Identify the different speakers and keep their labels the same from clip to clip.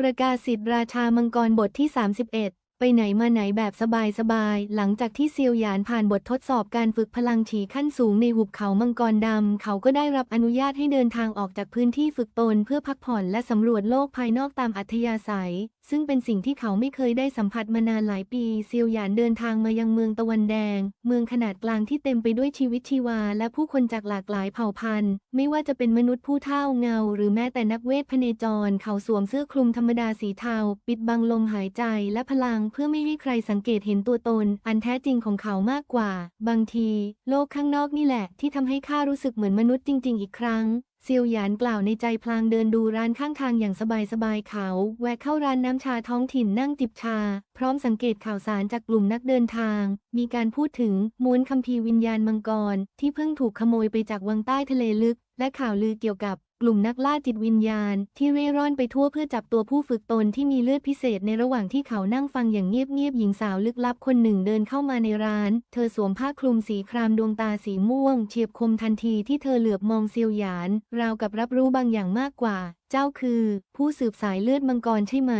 Speaker 1: ประกาศสิทธิ์ราชามังกรบทที่ 31 ไปไหนมาไหนแบบสบายๆ หลังจากที่เซียวหยานผ่านบททดสอบการฝึกพลังฉีขั้นสูงในหุบเขามังกรดำ เขาก็ได้รับอนุญาตให้เดินทางออกจากพื้นที่ฝึกตนเพื่อพักผ่อนและสำรวจโลกภายนอกตามอัธยาศัยซึ่งเป็นสิ่งที่เขาไม่เคยได้สัมผัสมานานหลายปี เซียวหยานเดินทางมายังเมืองตะวันแดง เมืองขนาดกลางที่เต็มไปด้วยชีวิตชีวา และผู้คนจากหลากหลายเผ่าพันธุ์ ไม่ว่าจะเป็นมนุษย์ผู้เฒ่าเงา หรือแม้แต่นักเวทพเนจร เขาสวมเสื้อคลุมธรรมดาสีเทา ปิดบังลมหายใจและพลังเพื่อไม่ให้ใครสังเกตเห็นตัวตน อันแท้จริงของเขามากกว่า บางที โลกข้างนอกนี่แหละ ที่ทำให้ข้ารู้สึกเหมือนมนุษย์จริง ๆ อีกครั้ง เซียวหยานกล่าวในใจพลางเดินดูร้านข้างทางอย่างสบายๆเขา แวะเข้าร้านน้ำชาท้องถิ่นนั่งจิบชา พร้อมสังเกตข่าวสารจากกลุ่มนักเดินทาง มีการพูดถึงม้วนคัมภีร์วิญญาณมังกร ที่เพิ่งถูกขโมยไปจากวังใต้ทะเลลึก และข่าวลือเกี่ยวกับ กลุ่มนักล่าจิตวิญญาณ ที่เร่ร่อนไปทั่วเพื่อจับตัวผู้ฝึกตนที่มีเลือดพิเศษในระหว่างที่เขานั่งฟังอย่างเงียบๆหญิงสาวลึกลับคนหนึ่งเดินเข้ามาในร้าน เธอสวมผ้าคลุมสีครามดวงตาสีม่วง เฉียบคมทันทีที่เธอเหลือบมองเซียวหยาน ราวกับรับรู้บางอย่างมากกว่า เจ้าคือ ผู้สืบสายเลือดมังกรใช่ไหม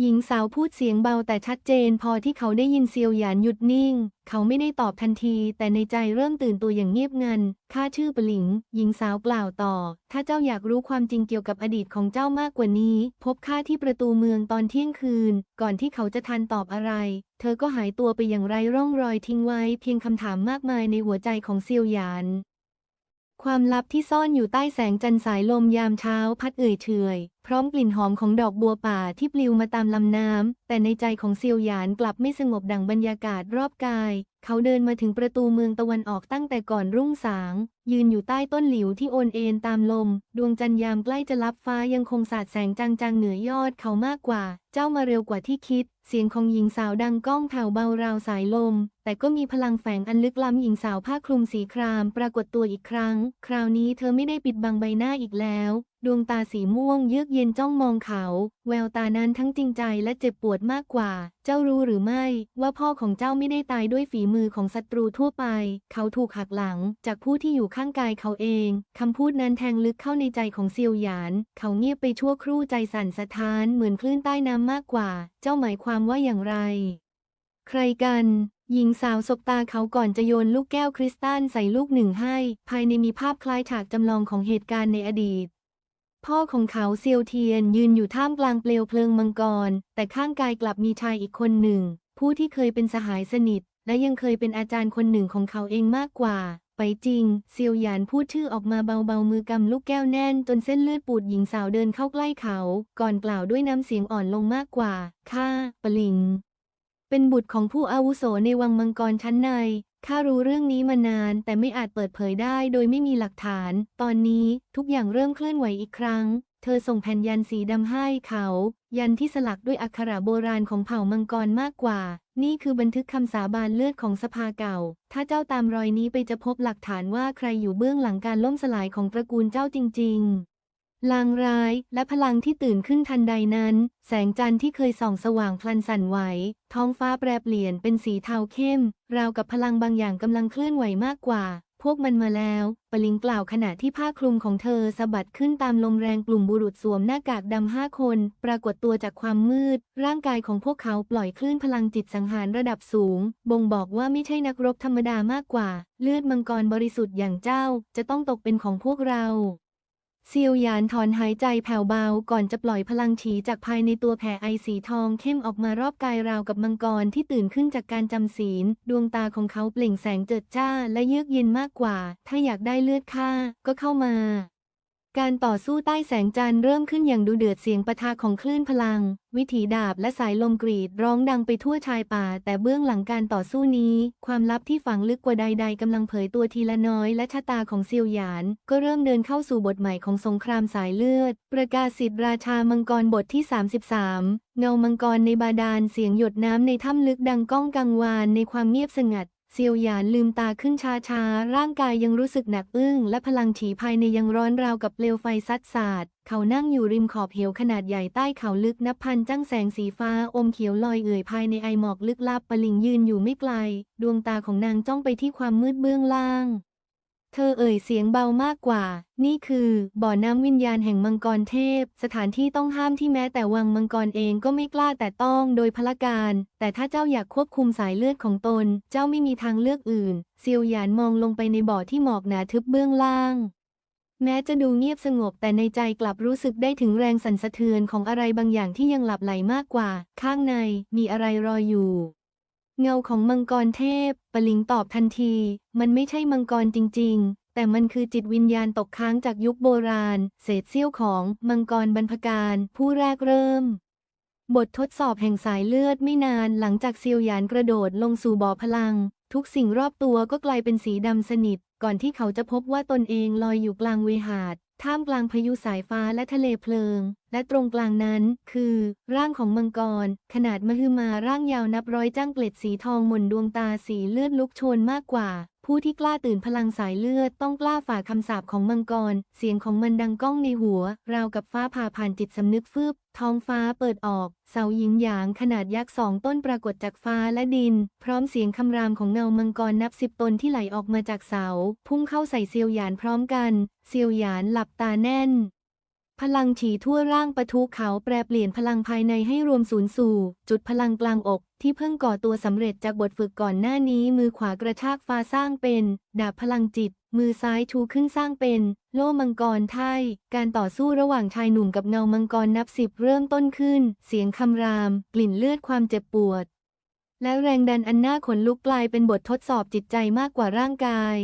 Speaker 1: หญิงสาวพูดเสียงเบาแต่ชัดเจน พอที่เขาได้ยินเซียวหยานหยุดนิ่ง เขาไม่ได้ตอบทันที แต่ในใจเริ่มตื่นตัวอย่างเงียบงันข้าชื่อปหลิง หญิงสาวกล่าวต่อ ถ้าเจ้าอยากรู้ความจริงเกี่ยวกับอดีตของเจ้ามากกว่านี้ พบข้าที่ประตูเมืองตอนเที่ยงคืน ก่อนที่เขาจะทันตอบอะไร เธอก็หายตัวไปอย่างไรร่องรอยทิ้งไว้ เพียงคำถามมากมายในหัวใจของเซียวหยานความลับที่ซ่อนอยู่ใต้แสงจันทร์สายลมยามเช้าพัดเอ่ยเฉย พร้อมกลิ่นหอมของดอกบัวป่าที่ปลิวมาตามลำน้ำ แต่ในใจของเซียวหยานกลับไม่สงบดั่งบรรยากาศรอบกาย เขาเดินมาถึงประตูเมืองตะวันออกตั้งแต่ก่อนรุ่งสาง ยืนอยู่ใต้ต้นหลิวที่โอนเอ็นตามลม ดวงจันทร์ยามใกล้จะลับฟ้ายังคงสาดแสงจางๆเหนือยอดเขามากกว่า เจ้ามาเร็วกว่าที่คิด เสียงของหญิงสาวดังก้องแผ่วเบาราวสายลม แต่ก็มีพลังแฝงอันลึกล้ำหญิงสาวผ้าคลุมสีคราม ปรากฏตัวอีกครั้ง คราวนี้เธอไม่ได้ปิดบังใบหน้าอีกแล้ว ดวงตาสีม่วงเยือกเย็นจ้องมองเขา แววตานั้นทั้งจริงใจและเจ็บปวดมากกว่า เจ้ารู้หรือไม่ว่าพ่อของเจ้าไม่ได้ตายด้วยฝีมือของศัตรูทั่วไป เขาถูกหักหลังจากผู้ที่อยู่ข้างกายเขาเองคำพูดนั้นแทงลึกเข้าในใจของเซียวหยาน เขาเงียบไปชั่วครู่ใจสั่นสะท้านเหมือนคลื่นใต้น้ำมากกว่า เจ้าหมายความว่าอย่างไร ใครกัน หญิงสาวสบตาเขาก่อนจะโยนลูกแก้วคริสตัลใส่ลูกหนึ่งให้ ภายในมีภาพคล้ายฉากจำลองของเหตุการณ์ในอดีต พ่อของเขาเซียวเทียนยืนอยู่ท่ามกลางเปลวเพลิงมังกร แต่ข้างกายกลับมีชายอีกคนหนึ่ง ผู้ที่เคยเป็นสหายสนิท และยังเคยเป็นอาจารย์คนหนึ่งของเขาเองมากกว่า ไปจริง เซียวหยานพูดชื่อออกมาเบาๆมือกำลูกแก้วแน่น จนเส้นเลือดปูดหญิงสาวเดินเข้าใกล้เขา ก่อนกล่าวด้วยน้ำเสียงอ่อนลงมากกว่าข้าปลิง เป็นบุตรของผู้อาวุโสในวังมังกรชั้นใน ข้ารู้เรื่องนี้มานาน แต่ไม่อาจเปิดเผยได้โดยไม่มีหลักฐาน ตอนนี้ทุกอย่างเริ่มเคลื่อนไหวอีกครั้ง เธอส่งแผ่นยันสีดำให้เขา ยันที่สลักด้วยอักขระโบราณของเผ่ามังกรมากกว่า นี่คือบันทึกคำสาบานเลือดของสภาเก่า ถ้าเจ้าตามรอยนี้ไปจะพบหลักฐานว่าใครอยู่เบื้องหลังการล่มสลายของตระกูลเจ้าจริง ๆ ลางร้ายและพลังที่ตื่นขึ้นทันใดนั้น แสงจันทร์ที่เคยส่องสว่างพลันสั่นไหว ท้องฟ้าแปรเปลี่ยนเป็นสีเทาเข้ม ราวกับพลังบางอย่างกำลังเคลื่อนไหวมากกว่า พวกมันมาแล้ว ปลิงกล่าวขณะที่ผ้าคลุมของเธอสะบัดขึ้นตามลมแรงกลุ่มบุรุษสวมหน้ากากดำห้าคน ปรากฏตัวจากความมืด ร่างกายของพวกเขาปล่อยคลื่นพลังจิตสังหารระดับสูง บ่งบอกว่าไม่ใช่นักรบธรรมดามากกว่า เลือดมังกรบริสุทธิ์อย่างเจ้า จะต้องตกเป็นของพวกเรา เซียวหยานถอนหายใจแผ่วเบาก่อนจะปล่อยพลังฉีจากภายในตัวแผ่ไอสีทองเข้มออกมารอบกายราวกับมังกรที่ตื่นขึ้นจากการจำศีล ดวงตาของเขาเปล่งแสงเจิดจ้าและเยือกเย็นมากกว่า ถ้าอยากได้เลือดข้าก็เข้ามา การต่อสู้ใต้แสงจันทร์เริ่มขึ้นอย่างดูเดือดเสียงปะทะของคลื่นพลัง วิถีดาบและสายลมกรีดร้องดังไปทั่วชายป่า แต่เบื้องหลังการต่อสู้นี้ ความลับที่ฝังลึกกว่าใด ๆกำลังเผยตัวทีละน้อยและชะตาของเซียวหยาน ก็เริ่มเดินเข้าสู่บทใหม่ของสงครามสายเลือด ประกาศสิทธิ์ราชามังกรบทที่ 33 เงามังกรในบาดาลเสียงหยดน้ำในถ้ำลึกดังก้องกังวานในความเงียบสงัด เซียวหยานลืมตาขึ้นช้าๆ ร่างกายยังรู้สึกหนักอึ้ง และพลังฉีภายในยังร้อนราวกับเปลวไฟซัดสาด เขานั่งอยู่ริมขอบเหวขนาดใหญ่ใต้เขาลึกนับพันจ้างแสงสีฟ้าอมเขียวลอยเอื่อยภายในไอหมอกลึกลับปลิงยืนอยู่ไม่ไกล ดวงตาของนางจ้องไปที่ความมืดเบื้องล่าง เธอเอ่ยเสียงเบามากกว่า นี่คือบ่อน้ำวิญญาณแห่งมังกรเทพ สถานที่ต้องห้ามที่แม้แต่วังมังกรเองก็ไม่กล้าแต่ต้องโดยพละการ แต่ถ้าเจ้าอยากควบคุมสายเลือดของตน เจ้าไม่มีทางเลือกอื่น เซียวหยานมองลงไปในบ่อที่หมอกหนาทึบเบื้องล่างแม้จะดูเงียบสงบแต่ในใจกลับรู้สึกได้ถึงแรงสั่นสะเทือนของอะไรบางอย่างที่ยังหลับไหลมากกว่า ข้างในมีอะไรรออยู่ เงาของมังกรเทพ ปลิงตอบทันที มันไม่ใช่มังกรจริง ๆ แต่มันคือจิตวิญญาณตกค้างจากยุคโบราณ เศษเสี้ยวของมังกรบรรพการ ผู้แรกเริ่ม บททดสอบแห่งสายเลือดไม่นานหลังจากเซียวหยานกระโดดลงสู่บ่อพลัง ทุกสิ่งรอบตัวก็กลายเป็นสีดำสนิท ก่อนที่เขาจะพบว่าตนเองลอยอยู่กลางเวหาด ท่ามกลางพายุสายฟ้าและทะเลเพลิง และตรงกลางนั้น คือ ร่างของมังกร ขนาดมหึมาร่างยาวนับร้อยจ้างเกล็ดสีทองหม่นดวงตาสีเลือดลุกโชนมากกว่า ผู้ที่กล้าตื่นพลังสายเลือดต้องกล้าฝ่าคำสาปของมังกร เสียงของมันดังก้องในหัว ราวกับฟ้าผ่าผ่านจิตสำนึกฟืบ ท้องฟ้าเปิดออก เสาหยินหยางขนาดยักษ์สองต้นปรากฏจากฟ้าและดิน พร้อมเสียงคำรามของเงามังกรนับสิบตนที่ไหลออกมาจากเสา พุ่งเข้าใส่เซียวหยานพร้อมกัน เซียวหยานหลับตาแน่นพลังฉีทั่วร่างปะทุเขาแปรเปลี่ยนพลังภายในให้รวมศูนย์สู่ จุดพลังกลางอก ที่เพิ่งก่อตัวสำเร็จจากบทฝึกก่อนหน้านี้ มือขวากระชากฟ้าสร้างเป็น ดาบพลังจิต มือซ้ายชูขึ้นสร้างเป็น โล่มังกรไทยการต่อสู้ระหว่างชายหนุ่มกับเงามังกรนับสิบเริ่มต้นขึ้น เสียงคำราม กลิ่นเลือดความเจ็บปวด และแรงดันอันน่าขนลุกกลายเป็นบททดสอบจิตใจมากกว่าร่างกาย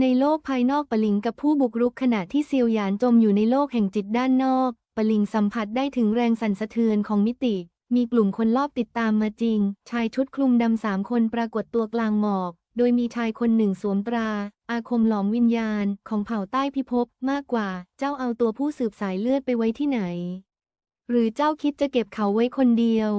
Speaker 1: ในโลกภายนอกปะลิงกับผู้บุกรุกขณะที่เซียวหยานจมอยู่ในโลกแห่งจิตด้านนอกปะลิงสัมผัสได้ถึงแรงสั่นสะเทือนของมิติ มีกลุ่มคนลอบติดตามมาจริง ชายชุดคลุมดำสามคนปรากฏตัวกลางหมอก โดยมีชายคนหนึ่งสวมตรา อาคมหลอมวิญญาณของเผ่าใต้พิภพมากกว่า เจ้าเอาตัวผู้สืบสายเลือดไปไว้ที่ไหน หรือเจ้าคิดจะเก็บเขาไว้คนเดียว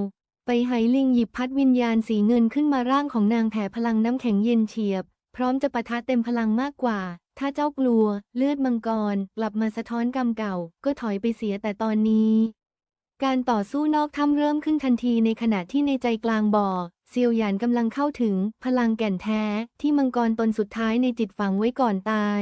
Speaker 1: ไปไหลิงหยิบพัดวิญญาณสีเงินขึ้นมาร่างของนางแผ่พลังน้ำแข็งเย็นเฉียบ พร้อมจะปะทะเต็มพลังมากกว่า ถ้าเจ้ากลัว เลือดมังกรกลับมาสะท้อนกรรมเก่า ก็ถอยไปเสียแต่ตอนนี้ การต่อสู้นอกถ้ำเริ่มขึ้นทันทีในขณะที่ในใจกลางบ่อเซียวหยานกำลังเข้าถึง พลังแก่นแท้ ที่มังกรตนสุดท้ายในจิตฝังไว้ก่อนตาย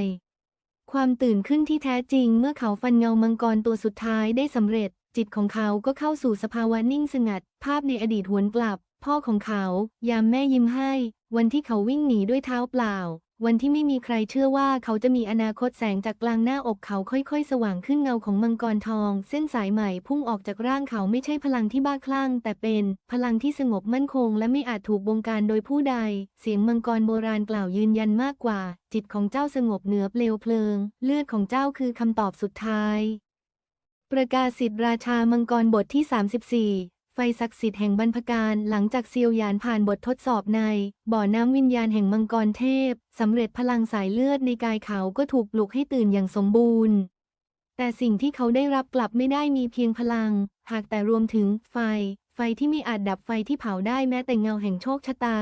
Speaker 1: ความตื่นขึ้นที่แท้จริงเมื่อเขาฟันเงามังกรตัวสุดท้ายได้สำเร็จ จิตของเขาก็เข้าสู่สภาวะนิ่งสงัด ภาพในอดีตหวนกลับ พ่อของเขา ยามแม่ยิ้มให้ วันที่เขาวิ่งหนีด้วยเท้าเปล่า วันที่ไม่มีใครเชื่อว่าเขาจะมีอนาคตแสงจากกลางหน้าอกเขาค่อยๆ สว่างขึ้นเงาของมังกรทอง เส้นสายใหม่พุ่งออกจากร่างเขาไม่ใช่พลังที่บ้าคลั่ง แต่เป็นพลังที่สงบมั่นคง และไม่อาจถูกบงการโดยผู้ใด เสียงมังกรโบราณกล่าวยืนยันมากกว่า จิตของเจ้าสงบเหนือเปลวเพลิง เลือดของเจ้าคือคำตอบสุดท้าย ประกาศสิทธิ์ราชามังกรบทที่ 34 ไฟศักดิ์สิทธิ์แห่งบรรพการ หลังจากเซียวหยานผ่านบททดสอบใน บ่อน้ำวิญญาณแห่งมังกรเทพสำเร็จพลังสายเลือดในกายเขาก็ถูกปลุกให้ตื่นอย่างสมบูรณ์ แต่สิ่งที่เขาได้รับกลับไม่ได้มีเพียงพลัง หากแต่รวมถึงไฟ ไฟที่ไม่อาจดับไฟที่เผาได้แม้แต่เงาแห่งโชคชะตา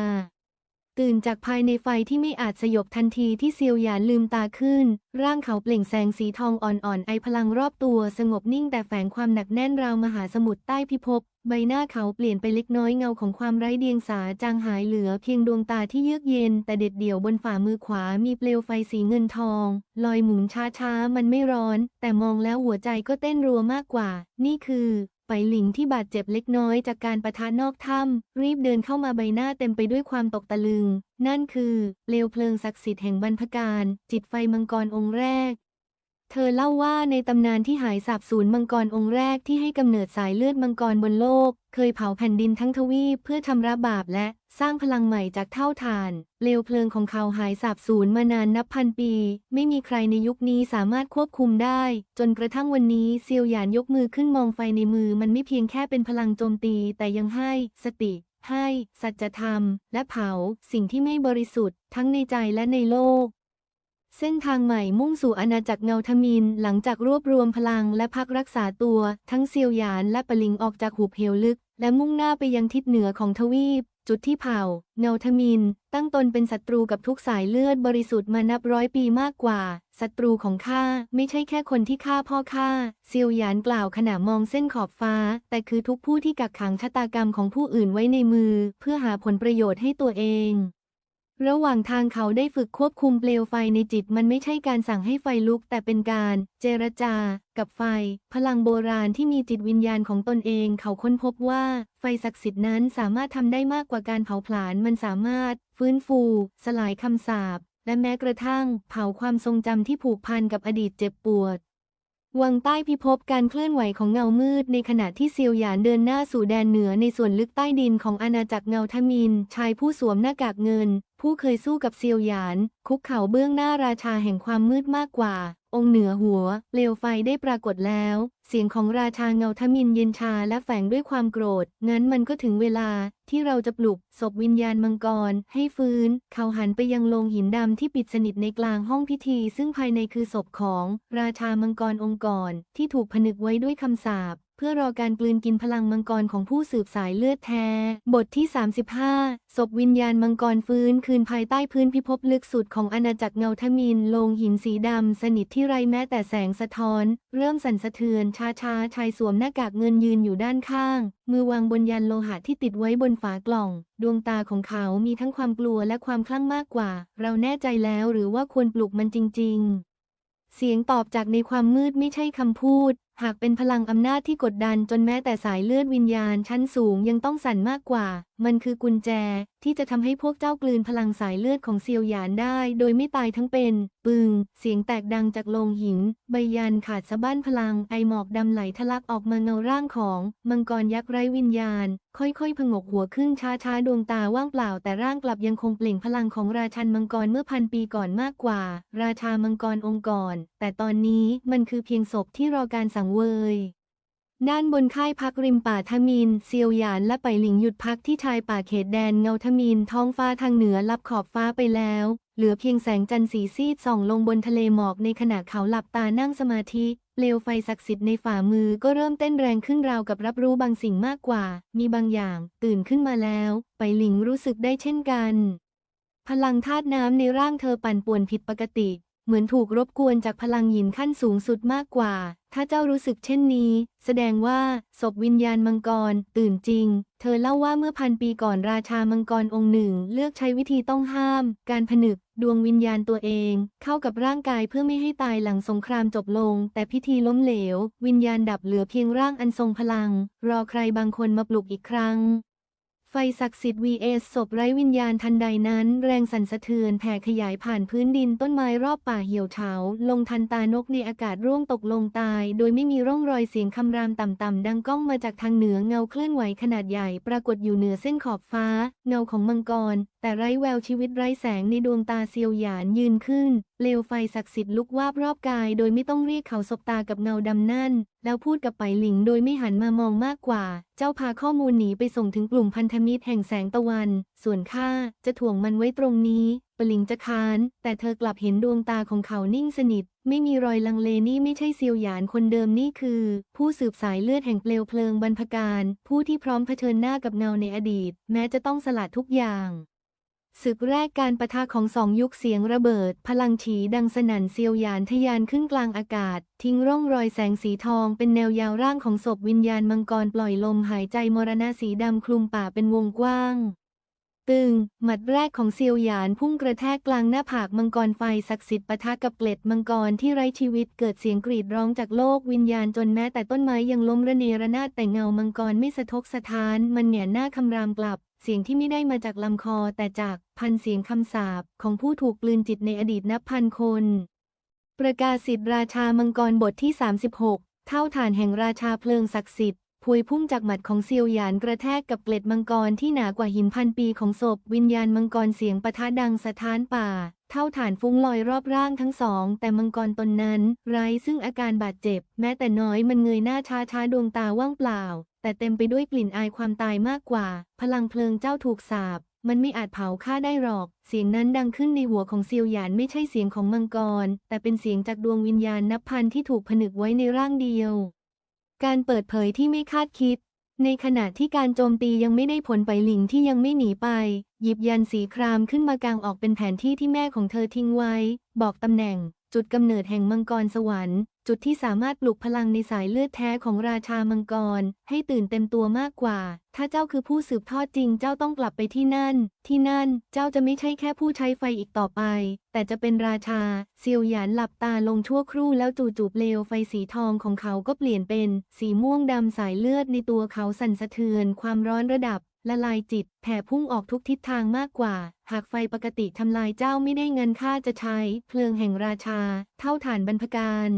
Speaker 1: ตื่นจากภายในไฟที่ไม่อาจสยบทันทีที่เซียวหยานลืมตาขึ้น ร่างเขาเปล่งแสงสีทองอ่อนๆไอพลังรอบตัวสงบนิ่งแต่แฝงความหนักแน่นราวมหาสมุทรใต้พิภพ ใบหน้าเขาเปลี่ยนไปเล็กน้อยเงาของความไร้เดียงสาจางหายเหลือเพียงดวงตาที่เยือกเย็น แต่เด็ดเดี่ยวบนฝ่ามือขวามีเปลวไฟสีเงินทอง ลอยหมุนช้าๆ มันไม่ร้อน แต่มองแล้วหัวใจก็เต้นรัวมากกว่า นี่คือไปหลิงที่บาดเจ็บเล็กน้อยจากการประทะนอกถ้ำรีบเดินเข้ามาใบหน้าเต็มไปด้วยความตกตะลึง นั่นคือเปลวเพลิงศักดิ์สิทธิ์แห่งบรรพการ จิตไฟมังกรองค์แรก เธอเล่าว่าในตำนานที่หายสาบสูญมังกรองค์แรกที่ให้กำเนิดสายเลือดมังกรบนโลก เคยเผาแผ่นดินทั้งทวีปเพื่อชำระบาปและสร้างพลังใหม่จากเท่าฐานเลวเพลิงของเขาหายสาบสูญมานานนับพันปี ไม่มีใครในยุคนี้สามารถควบคุมได้ จนกระทั่งวันนี้เซียวหยานยกมือขึ้นมองไฟในมือมันไม่เพียงแค่เป็นพลังโจมตี แต่ยังให้สติ ให้ สัจธรรม และเผา สิ่งที่ไม่บริสุทธิ์ ทั้งในใจและในโลก เส้นทางใหม่มุ่งสู่อาณาจักรเงาทมิน หลังจากรวบรวมพลังและพักรักษาตัว ทั้งเซียวหยานและปะลิงออกจากหุบเหวลึก และมุ่งหน้าไปยังทิศเหนือของทวีป จุดที่เผ่า เงาทมิน ตั้งตนเป็นศัตรูกับทุกสายเลือดบริสุทธิ์มานับร้อยปีมากกว่าศัตรูของข้าไม่ใช่แค่คนที่ฆ่าพ่อข้าเซียวหยานกล่าวขณะมองเส้นขอบฟ้า แต่คือทุกผู้ที่กักขังชะตากรรมของผู้อื่นไว้ในมือ เพื่อหาผลประโยชน์ให้ตัวเอง ระหว่างทางเขาได้ฝึกควบคุมเปลวไฟในจิตมันไม่ใช่การสั่งให้ไฟลุก แต่เป็นการเจรจา กับไฟ พลังโบราณที่มีจิตวิญญาณของตนเอง เขาค้นพบว่าไฟศักดิ์สิทธิ์นั้นสามารถทำได้มากกว่าการเผาผลาญมันสามารถ ฟื้นฟู สลายคำสาปและแม้กระทั่ง เผาความทรงจำที่ผูกพันกับอดีตเจ็บปวดวังใต้พิภพการเคลื่อนไหวของเงามืด ในขณะที่เซียวหยานเดินหน้าสู่แดนเหนือในส่วนลึกใต้ดินของอาณาจักรเงาทมิน ชายผู้สวมหน้ากากเงิน ผู้เคยสู้กับเซียวหยาน คุกเข่าเบื้องหน้าราชาแห่งความมืดมากกว่า องค์เหนือหัวเปลวไฟได้ปรากฏแล้ว เสียงของราชาเงาทมินเย็นชาและแฝงด้วยความโกรธ งั้นมันก็ถึงเวลาที่เราจะปลุกศพวิญญาณมังกร ให้ฟื้น เขาหันไปยังโลงหินดำที่ปิดสนิทในกลางห้องพิธี ซึ่งภายในคือศพของ ราชามังกรองค์กรที่ถูกผนึกไว้ด้วยคำสาป พื่อรอการกลืนกินพลังมังกรของผู้สืบสายเลือดแท้ บทที่ 35ศพวิญญาณมังกรฟื้นคืนภายใต้พื้นพิภพลึกสุดของอาณาจักรเงาทมินลงหินสีดำ สนิทที่ไรแม้แต่แสงสะท้อน เริ่มสั่นสะเทือนช้าๆชายสวมหน้ากากเงินยืนอยู่ด้านข้าง มือวางบนยันโลหะที่ติดไว้บนฝากล่อง ดวงตาของเขามีทั้งความกลัวและความคลั่งมากกว่า เราแน่ใจแล้วหรือว่าควรปลุกมันจริง ๆเสียงตอบจากในความมืดไม่ใช่คำพูด หากเป็นพลังอำนาจที่กดดันจนแม้แต่สายเลือดวิญญาณชั้นสูงยังต้องสั่นมากกว่า มันคือกุญแจที่จะทำให้พวกเจ้ากลืนพลังสายเลือดของเซียวหยานได้ โดยไม่ตายทั้งเป็น ปึง เสียงแตกดังจากโลงหิน ใบยันขาดสะบั้นพลัง ไอหมอกดำไหลทะลักออกมาเงาร่างของ มังกรยักษ์ไร้วิญญาณ ค่อยๆ ผงกหัวขึ้นช้าๆ ดวงตาว่างเปล่า แต่ร่างกลับยังคงเปล่งพลังของราชันมังกรเมื่อพันปีก่อนมากกว่า ราชามังกรองค์กรแต่ตอนนี้มันคือเพียงศพที่รอการสังเวย ด้านบนค่ายพักริมป่าทมินเซียวหยานและไปหลิงหยุดพักที่ชายป่าเขตแดนเงาทมินท้องฟ้าทางเหนือลับขอบฟ้าไปแล้ว เหลือเพียงแสงจันทร์สีซีดส่องลงบนทะเลหมอกในขณะเขาหลับตานั่งสมาธิ เปลวไฟศักดิ์สิทธิ์ในฝ่ามือก็เริ่มเต้นแรงขึ้นราวกับรับรู้บางสิ่งมากกว่า มีบางอย่าง ตื่นขึ้นมาแล้ว ไปหลิงรู้สึกได้เช่นกัน พลังธาตุน้ำในร่างเธอปั่นป่วนผิดปกติ เหมือนถูกรบกวนจากพลังหยินขั้นสูงสุดมากกว่า ถ้าเจ้ารู้สึกเช่นนี้ แสดงว่าศพวิญญาณมังกร ตื่นจริง เธอเล่าว่าเมื่อพันปีก่อนราชามังกรองค์หนึ่ง เลือกใช้วิธีต้องห้าม การผนึก ดวงวิญญาณตัวเอง เข้ากับร่างกายเพื่อไม่ให้ตายหลังสงครามจบลง แต่พิธีล้มเหลว วิญญาณดับเหลือเพียงร่างอันทรงพลัง รอใครบางคนมาปลุกอีกครั้ง ไฟศักดิ์สิทธิ์ vs ศพไร้วิญญาณทันใดนั้น แรงสั่นสะเทือนแผ่ขยายผ่านพื้นดินต้นไม้รอบป่าเหี่ยวเฉาลงทันตานกในอากาศร่วงตกลงตาย โดยไม่มีร่องรอยเสียงคำรามต่ำๆดังก้องมาจากทางเหนือเงาเคลื่อนไหวขนาดใหญ่ ปรากฏอยู่เหนือเส้นขอบฟ้า เงาของมังกร แต่ไร้แววชีวิตไร้แสงในดวงตาเซียวหยานยืนขึ้นเปลวไฟศักดิ์สิทธิ์ลุกวาบรอบกาย โดยไม่ต้องเรียกเขาสบตากับเงาดำนั่น แล้วพูดกับไปหลิงโดยไม่หันมามองมากกว่า เจ้าพาข้อมูลหนีไปส่งถึงกลุ่มพันธมิตรแห่งแสงตะวัน ส่วนข้าจะถ่วงมันไว้ตรงนี้ปลิงจะคาน แต่เธอกลับเห็นดวงตาของเขานิ่งสนิท ไม่มีรอยลังเลนี่ไม่ใช่เซียวหยานคนเดิมนี่คือ ผู้สืบสายเลือดแห่งเปลวเพลิงบรรพการ ผู้ที่พร้อมเผชิญหน้ากับเงาในอดีต แม้จะต้องสลัดทุกอย่าง ศึกแรกการประทะของสองยุคเสียงระเบิด พลังฉีดังสนั่นเซียวหยานทะยานขึ้นกลางอากาศ ทิ้งร่องรอยแสงสีทองเป็นแนวยาวร่างของศพวิญญาณมังกรปล่อยลมหายใจมรณะสีดำคลุมป่าเป็นวงกว้าง ตึง หมัดแรกของเซียวหยานพุ่งกระแทกกลางหน้าผากมังกรไฟศักดิ์สิทธิ์ปะทะกับเกล็ดมังกรที่ไร้ชีวิตเกิดเสียงกรีดร้องจากโลกวิญญาณจนแม้แต่ต้นไม้ยังล้มระเนระนาดแต่เงามังกรไม่สะทกสะท้านมันแหงนหน้าคำรามกลับ เสียงที่ไม่ได้มาจากลำคอแต่จากพันเสียงคำสาปของผู้ถูกกลืนจิตในอดีตนับพันคน ประกาศสิทธิราชามังกรบทที่ 36 เท่าฐานแห่งราชาเพลิงศักดิ์สิทธิ์ พวยพุ่งจากหมัดของเซียวหยานกระแทกกับเกล็ดมังกรที่หนากว่าหินพันปีของศพ วิญญาณมังกรเสียงปะทะดังสะท้านป่า เท่าฐานฟุ้งลอยรอบร่างทั้งสอง แต่มังกรตนนั้น ไร้ซึ่งอาการบาดเจ็บ แม้แต่น้อยมันเงยหน้าช้าช้าดวงตาว่างเปล่า แต่เต็มไปด้วยกลิ่นอายความตายมากกว่า พลังเพลิงเจ้าถูกสาบมันไม่อาจเผาข้าได้หรอก เสียงนั้นดังขึ้นในหัวของเซียวหยานไม่ใช่เสียงของมังกร แต่เป็นเสียงจากดวงวิญญาณนับพันที่ถูกผนึกไว้ในร่างเดียว การเปิดเผยที่ไม่คาดคิด ในขณะที่การโจมตียังไม่ได้ผลไปหลิงที่ยังไม่หนีไป หยิบยันสีครามขึ้นมากางออกเป็นแผนที่ที่แม่ของเธอทิ้งไว้ บอกตำแหน่ง จุดกำเนิดแห่งมังกรสวรรค์ จุดที่สามารถปลุกพลังในสายเลือดแท้ของราชามังกร ให้ตื่นเต็มตัวมากกว่า ถ้าเจ้าคือผู้สืบทอดจริงเจ้าต้องกลับไปที่นั่น ที่นั่น เจ้าจะไม่ใช่แค่ผู้ใช้ไฟอีกต่อไป แต่จะเป็นราชา เซียวหยานหลับตาลงชั่วครู่แล้วจู่ๆเปลวไฟสีทองของเขาก็เปลี่ยนเป็น สีม่วงดำสายเลือดในตัวเขาสั่นสะเทือนความร้อนระดับ ละลายจิต แผ่พุ่งออกทุกทิศทางมากกว่า หากไฟปกติทำลายเจ้าไม่ได้เงินค่าจะใช้ เพลิงแห่งราชา เท่าฐานบรรพการ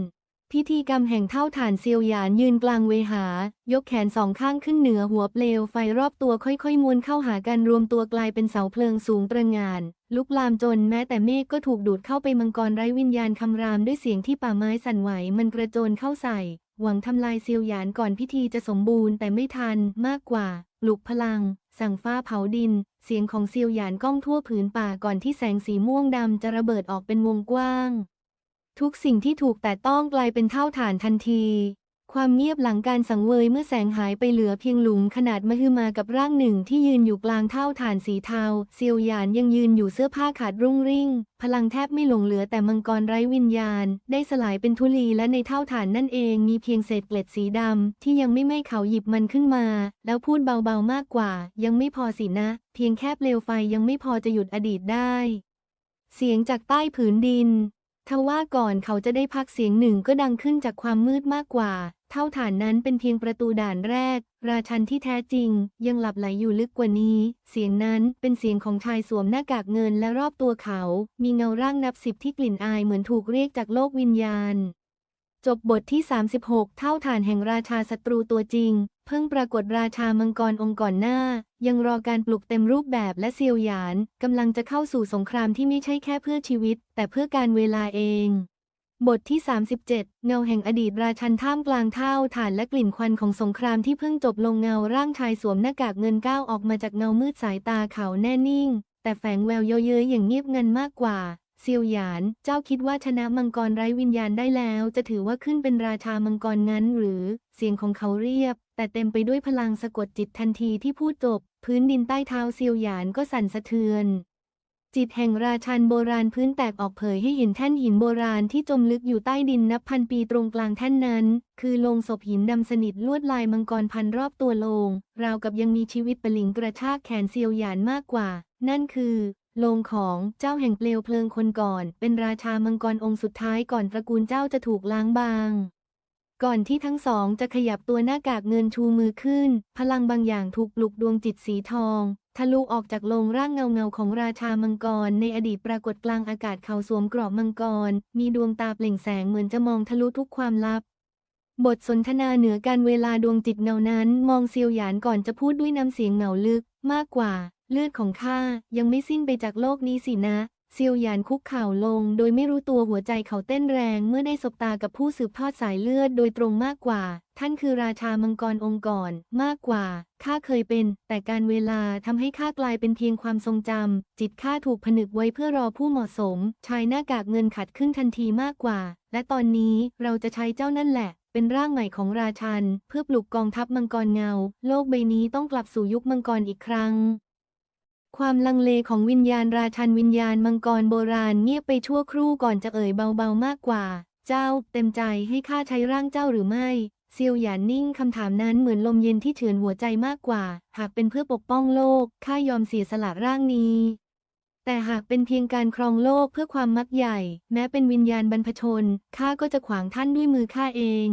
Speaker 1: พิธีกรรมแห่งเท่าฐานเซียวหยานยืนกลางเวหา ยกแขนสองข้างขึ้นเหนือหัวเปลวไฟรอบตัวค่อยๆมวนเข้าหากันรวมตัวกลายเป็นเสาเพลิงสูงตระหง่าน ลุกลามจนแม้แต่เมฆก็ถูกดูดเข้าไปมังกรไร้วิญญาณคำรามด้วยเสียงที่ป่าไม้สั่นไหวมันกระโจนเข้าใส่หวังทำลายเซียวหยานก่อนพิธีจะสมบูรณ์แต่ไม่ทันมากกว่า ลุกพลัง สั่งฟ้าเผาดิน เสียงของเซียวหยานก้องทั่วผืนป่าก่อนที่แสงสีม่วงดำจะระเบิดออกเป็นวงกว้าง ทุกสิ่งที่ถูกแต่ต้องกลายเป็นเท่าฐานทันที ความเงียบหลังการสังเวยเมื่อแสงหายไปเหลือเพียงหลุมขนาดมหึมากับร่างหนึ่งที่ยืนอยู่กลางเท่าฐานสีเทาเซียวหยานยังยืนอยู่เสื้อผ้าขาดรุ่งริ่ง พลังแทบไม่หลงเหลือแต่มังกรไร้วิญญาณ ได้สลายเป็นธุลีและในเท่าฐานนั่นเองมีเพียงเศษเกล็ดสีดำที่ยังไม่ไหม้เขาหยิบมันขึ้นมา แล้วพูดเบาๆมากกว่า ยังไม่พอสินะ เพียงแค่เปลวไฟยังไม่พอจะหยุดอดีตได้ เสียงจากใต้ผืนดินทว่าก่อนเขาจะได้พักเสียงหนึ่งก็ดังขึ้นจากความมืดมากกว่า เท่าฐานนั้นเป็นเพียงประตูด่านแรก ราชันที่แท้จริง ยังหลับไหลอยู่ลึกกว่านี้ เสียงนั้นเป็นเสียงของชายสวมหน้ากากเงินและรอบตัวเขา มีเงาร่างนับสิบที่กลิ่นอายเหมือนถูกเรียกจากโลกวิญญาณ จบบทที่ 36 เท่าฐานแห่งราชาศัตรูตัวจริง เพิ่งปรากฏราชามังกรองค์ก่อนหน้า ยังรอการปลุกเต็มรูปแบบและเซียวหยานกำลังจะเข้าสู่สงครามที่ไม่ใช่แค่เพื่อชีวิต แต่เพื่อการเวลาเอง บทที่ 37 เงาแห่งอดีตราชันท่ามกลางเท่าฐานและกลิ่นควันของสงครามที่เพิ่งจบลงเงาร่างชายสวมหน้ากากเงินก้าวออกมาจากเงามืดสายตาเขาแน่นิ่ง แต่แฝงแววเย้ยๆอย่างเงียบงันมากกว่าเซียวหยาน เจ้าคิดว่าชนะมังกรไร้วิญญาณได้แล้ว จะถือว่าขึ้นเป็นราชามังกรงั้นหรือ เสียงของเขาเรียบ แต่เต็มไปด้วยพลังสะกดจิตทันทีที่พูดจบ พื้นดินใต้เท้าเซียวหยานก็สั่นสะเทือน จิตแห่งราชันโบราณพื้นแตกออกเผยให้เห็นแท่นหินโบราณที่จมลึกอยู่ใต้ดินนับพันปีตรงกลางแท่นนั้น คือโลงศพหินดำสนิทลวดลายมังกรพันรอบตัวโลง ราวกับยังมีชีวิตประหลิงกระชากแขนเซียวหยานมากกว่า นั่นคือโลงของเจ้าแห่งเปลวเพลิงคนก่อน เป็นราชามังกรองค์สุดท้ายก่อนตระกูลเจ้าจะถูกล้างบางก่อนที่ทั้งสองจะขยับตัวหน้ากากเงินชูมือขึ้น พลังบางอย่างถูกปลุกดวงจิตสีทอง ทะลุออกจากโลงร่างเงาเงาของราชามังกร ในอดีตปรากฏกลางอากาศเขาสวมกรอบมังกร มีดวงตาเปล่งแสงเหมือนจะมองทะลุทุกความลับ บทสนทนาเหนือการเวลาดวงจิตเงานั้น มองเซียวหยานก่อนจะพูดด้วยน้ำเสียงเหงาลึก มากกว่า เลือดของข้ายังไม่สิ้นไปจากโลกนี้สินะ เซียวหยานคุกเข่าลง โดยไม่รู้ตัวหัวใจเขาเต้นแรงเมื่อได้สบตากับผู้สืบทอดสายเลือดโดยตรงมากกว่า ท่านคือราชามังกรองค์ก่อนมากกว่า ข้าเคยเป็น แต่การเวลาทำให้ข้ากลายเป็นเพียงความทรงจำจิตข้าถูกผนึกไว้เพื่อรอผู้เหมาะสม ชายหน้ากากเงินขัดขึ้นทันทีมากกว่า และตอนนี้เราจะใช้เจ้านั่นแหละเป็นร่างใหม่ของราชัน เพื่อปลุกกองทัพมังกรเงา โลกใบนี้ต้องกลับสู่ยุคมังกรอีกครั้ง ความลังเลของวิญญาณราชันวิญญาณมังกรโบราณเงียบไปชั่วครู่ก่อนจะเอ่ยเบาๆมากกว่า เจ้าเต็มใจให้ข้าใช้ร่างเจ้าหรือไม่เซียวหยานนิ่งคำถามนั้นเหมือนลมเย็นที่เฉือนหัวใจมากกว่า หากเป็นเพื่อปกป้องโลกข้ายอมเสียสละร่างนี้ แต่หากเป็นเพียงการครองโลกเพื่อความมักใหญ่ แม้เป็นวิญญาณบรรพชนข้าก็จะขวางท่านด้วยมือข้าเอง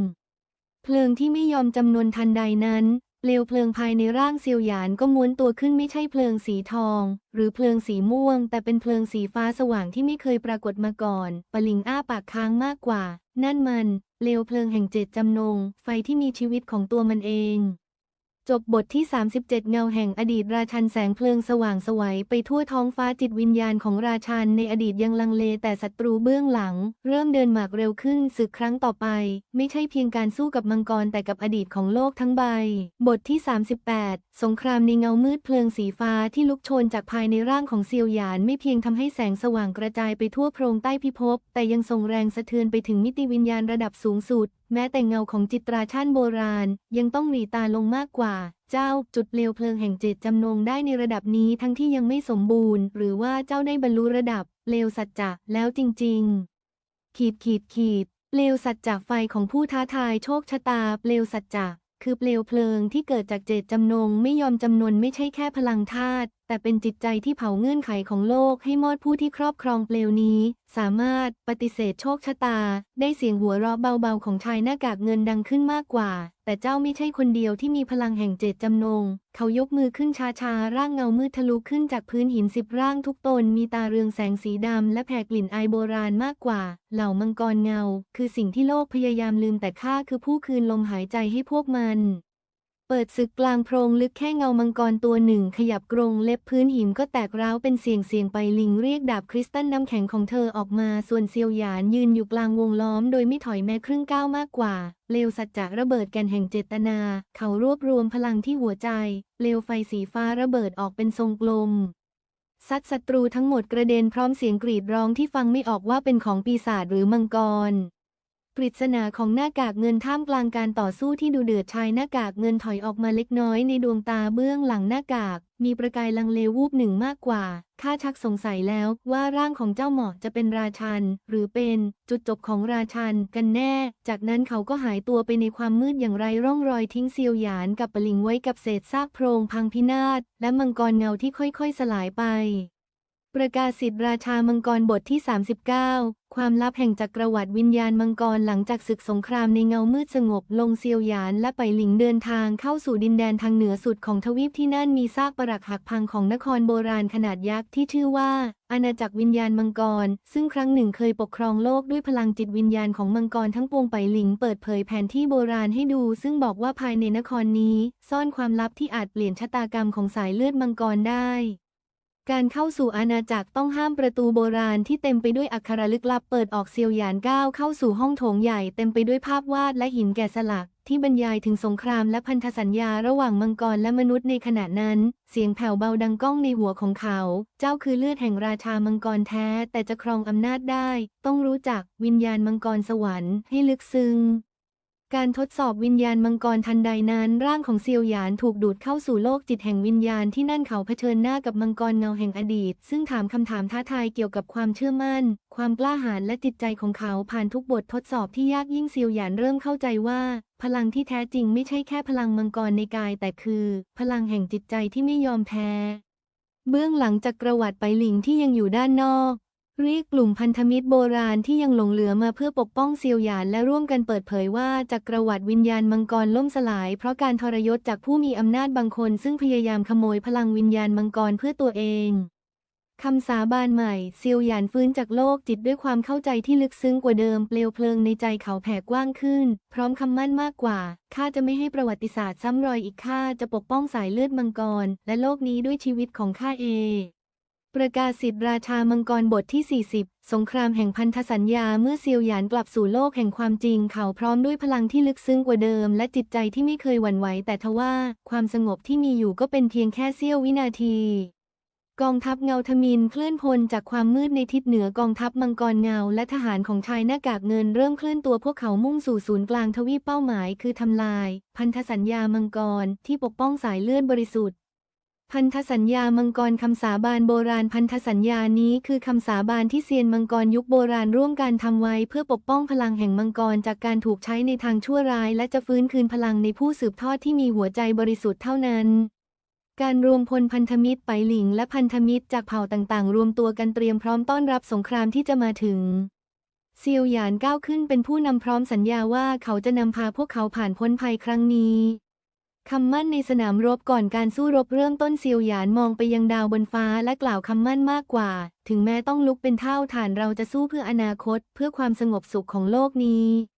Speaker 1: เพลิงที่ไม่ยอมจำนวนทันใดนั้น เปลวเพลิงภายในร่างเซียวหยานก็ม้วนตัวขึ้นไม่ใช่เพลิงสีทอง หรือเพลิงสีม่วง แต่เป็นเพลิงสีฟ้าสว่างที่ไม่เคยปรากฏมาก่อน ปลิงอ้าปากค้างมากกว่า นั่นมันเปลวเพลิงแห่งเจตจำนง ไฟที่มีชีวิตของตัวมันเอง จบบทที่ 37 เงาแห่งอดีตราชันแสงเพลิงสว่างไสวัยไปทั่วท้องฟ้าจิตวิญญาณของราชันในอดีตยังลังเลแต่ศัตรูเบื้องหลัง เริ่มเดินหมากเร็วขึ้นศึกครั้งต่อไป ไม่ใช่เพียงการสู้กับมังกรแต่กับอดีตของโลกทั้งใบ บทที่ 38 สงครามในเงามืดเพลิงสีฟ้าที่ลุกโชนจากภายในร่างของเซียวหยานไม่เพียงทำให้แสงสว่างกระจายไปทั่วโพรงใต้พิภพแต่ยังส่งแรงสะเทือนไปถึงมิติวิญญาณระดับสูงสุด แม้แต่เงาของจิตราชาติโบราณ ยังต้องหลีตาลงมากกว่า เจ้าจุดเปลวเพลิงแห่งเจตจำนงได้ในระดับนี้ทั้งที่ยังไม่สมบูรณ์ หรือว่าเจ้าได้บรรลุระดับเลวสัจจะแล้วจริง ๆ ขีดขีดขีดเปลวสัจจะไฟของผู้ท้าทายโชคชะตาเปลวสัจจะคือเปลวเพลิงที่เกิดจากเจตจำนงไม่ยอมจำนนไม่ใช่แค่พลังธาตุ แต่เป็นจิตใจที่เผาเงื่อนไขของโลกให้มอดผู้ที่ครอบครองเปลวนี้ สามารถปฏิเสธโชคชะตา ได้เสียงหัวเราะเบาๆของชายหน้ากากเงินดังขึ้นมากกว่า แต่เจ้าไม่ใช่คนเดียวที่มีพลังแห่งเจตจำนง เขายกมือขึ้นช้าๆ ร่างเงามืดทะลุขึ้นจากพื้นหินสิบร่างทุกตนมีตาเรืองแสงสีดำและแผ่กลิ่นไอายโบราณมากกว่า เหล่ามังกรเงา คือสิ่งที่โลกพยายามลืมแต่ข้าคือผู้คืนลมหายใจให้พวกมัน เปิดศึกกลางโพรงลึกแค่เงามังกรตัวหนึ่ง ขยับกรงเล็บพื้นหินก็แตกร้าวเป็นเสียงเสียงไปลิงเรียกดาบคริสตัลน้ำแข็งของเธอออกมา ส่วนเซียวหยานยืนอยู่กลางวงล้อมโดยไม่ถอยแม้ครึ่งก้าวมากกว่าเลวสัจจะระเบิดแก่นแห่งเจตนา เขารวบรวมพลังที่หัวใจเลวไฟสีฟ้าระเบิดออกเป็นทรงกลมซัดศัตรูทั้งหมดกระเด็นพร้อมเสียงกรีดร้องที่ฟังไม่ออกว่าเป็นของปีศาจหรือมังกร ปริศนาของหน้ากากเงินท่ามกลางการต่อสู้ที่ดูเดือดชายหน้ากากเงินถอยออกมาเล็กน้อยในดวงตาเบื้องหลังหน้ากาก มีประกายลังเลวูบหนึ่งมากกว่าข้าชักสงสัยแล้วว่าร่างของเจ้าหมอจะเป็นราชัน หรือเป็นจุดจบของราชันกันแน่ จากนั้นเขาก็หายตัวไปในความมืดอย่างไรร่องรอยทิ้งเซียวหยานกับปลิงไว้กับเศษซากโพรงพังพินาศและมังกรเงาที่ค่อยๆสลายไป ประกาศสิทธิราชามังกรบทที่ 39 ความลับแห่งจักรวรรดิวิญญาณมังกรหลังจากศึกสงครามในเงามืดสงบลงเซียวหยานและไปหลิงเดินทางเข้าสู่ดินแดนทางเหนือสุดของทวีปที่นั่นมีซากปรักหักพังของนครโบราณขนาดยักษ์ที่ชื่อว่า อาณาจักรวิญญาณมังกร ซึ่งครั้งหนึ่งเคยปกครองโลกด้วยพลังจิตวิญญาณของมังกรทั้งปวงไปหลิงเปิดเผยแผนที่โบราณให้ดู ซึ่งบอกว่าภายในนครนี้ ซ่อนความลับที่อาจเปลี่ยนชะตากรรมของสายเลือดมังกรได้ การเข้าสู่อาณาจักรต้องห้ามประตูโบราณที่เต็มไปด้วยอักขระลึกลับเปิดออกเซียวหยานก้าวเข้าสู่ห้องโถงใหญ่เต็มไปด้วยภาพวาดและหินแกะสลัก ที่บรรยายถึงสงครามและพันธสัญญาระหว่างมังกรและมนุษย์ในขณะนั้น เสียงแผ่วเบาดังก้องในหัวของเขา เจ้าคือเลือดแห่งราชามังกรแท้ แต่จะครองอำนาจได้ ต้องรู้จักวิญญาณมังกรสวรรค์ให้ลึกซึ้ง การทดสอบวิญญาณมังกรทันใดนั้น ร่างของเซียวหยานถูกดูดเข้าสู่โลกจิตแห่งวิญญาณที่นั่นเขาเผชิญหน้ากับมังกรเงาแห่งอดีต ซึ่งถามคำถามท้าทายเกี่ยวกับความเชื่อมั่น ความกล้าหาญและจิตใจของเขาผ่านทุกบททดสอบที่ยากยิ่งเซียวหยานเริ่มเข้าใจว่า พลังที่แท้จริงไม่ใช่แค่พลังมังกรในกาย แต่คือ พลังแห่งจิตใจที่ไม่ยอมแพ้ เบื้องหลังจากกระวัดไปหลิงที่ยังอยู่ด้านนอก เรียกกลุ่มพันธมิตรโบราณที่ยังหลงเหลือมาเพื่อปกป้องเซียวหยานและร่วมกันเปิดเผยว่าจักรวรรดิวิญญาณมังกรล่มสลาย เพราะการทรยศจากผู้มีอำนาจบางคน ซึ่งพยายามขโมยพลังวิญญาณมังกรเพื่อตัวเองคำสาบานใหม่เซียวหยานฟื้นจากโลกจิตด้วยความเข้าใจที่ลึกซึ้งกว่าเดิมเปลวเพลิงในใจเขาแผ่กว้างขึ้น พร้อมคำมั่นมากกว่าข้าจะไม่ให้ประวัติศาสตร์ซ้ำรอยอีกข้าจะปกป้องสายเลือดมังกร และโลกนี้ด้วยชีวิตของข้าเอง ประกาศสิทธิราชามังกรบทที่ 40 สงครามแห่งพันธสัญญาเมื่อเซียวหยานกลับสู่โลกแห่งความจริงเขาพร้อมด้วยพลังที่ลึกซึ้งกว่าเดิม และจิตใจที่ไม่เคยหวั่นไหวแต่ทว่าความสงบที่มีอยู่ก็เป็นเพียงแค่เสี้ยววินาที กองทัพเงาทมินเคลื่อนพลจากความมืดในทิศเหนือกองทัพมังกรเงา และทหารของชายหน้ากากเงินเริ่มเคลื่อนตัวพวกเขามุ่งสู่ศูนย์กลางทวีปเป้าหมาย คือทำลาย พันธสัญญามังกรที่ปกป้องสายเลือดบริสุทธิ์ พันธสัญญามังกรคำสาบานโบราณพันธสัญญานี้คือคำสาบานที่เซียนมังกรยุคโบราณร่วมกันทำไว้เพื่อปกป้องพลังแห่งมังกรจากการถูกใช้ในทางชั่วร้าย และจะฟื้นคืนพลังในผู้สืบทอดที่มีหัวใจบริสุทธิ์เท่านั้น การรวมพลพันธมิตรไปหลิงและพันธมิตรจากเผ่าต่างๆ รวมตัวกันเตรียมพร้อมต้อนรับสงครามที่จะมาถึงเซียวหยานก้าวขึ้นเป็นผู้นำพร้อมสัญญาว่าเขาจะนำพาพวกเขาผ่านพ้นภัยครั้งนี้ คำมั่นในสนามรบก่อนการสู้รบเริ่มต้นเซียวหยานมองไปยังดาวบนฟ้าและกล่าวคำมั่นมากกว่า ถึงแม้ต้องลุกเป็นเท่าฐานเราจะสู้เพื่ออนาคต เพื่อความสงบสุขของโลกนี้